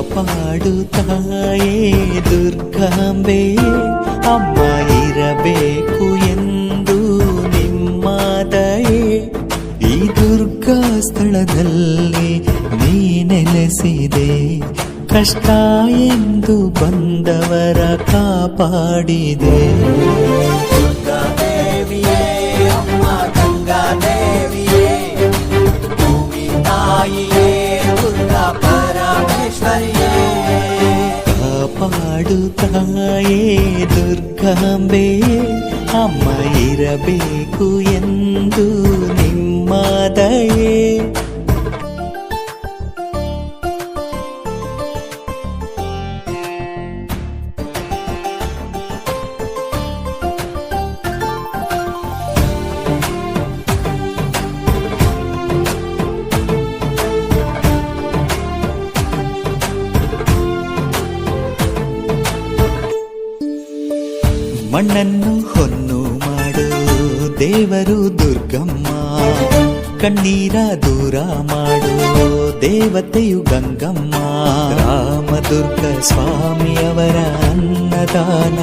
ಕಾಪಾಡುತ್ತಾಯೇ ದುರ್ಗಾಂಬೆ, ಅಮ್ಮ ಇರಬೇಕು ಎಂದು ನಿಮ್ಮ ದಯೆ. ಈ ದುರ್ಗಾ ಸ್ಥಳದಲ್ಲಿ ನೀ ನೆಲೆಸಿದೆ, ಕಷ್ಟ ಎಂದು ಬಂದವರ ಕಾಪಾಡಿದೆ. ಪರಮೇಶ್ವರಿಯೇ ಕಾಪಾಡುತ್ತಾಯೇ ದುರ್ಗಾಂಬೆ ಅಮ್ಮ ಇರಬೇಕು ಎಂದು ನಿಮ್ಮ ಮಣ್ಣನ್ನು ಹೊನ್ನು ಮಾಡು ದೇವರು ದುರ್ಗಮ್ಮ ಕಣ್ಣೀರ ದೂರ ಮಾಡು ದೇವತೆಯು ಗಂಗಮ್ಮ ರಾಮದುರ್ಗ ಸ್ವಾಮಿಯವರ ಅನ್ನದಾನ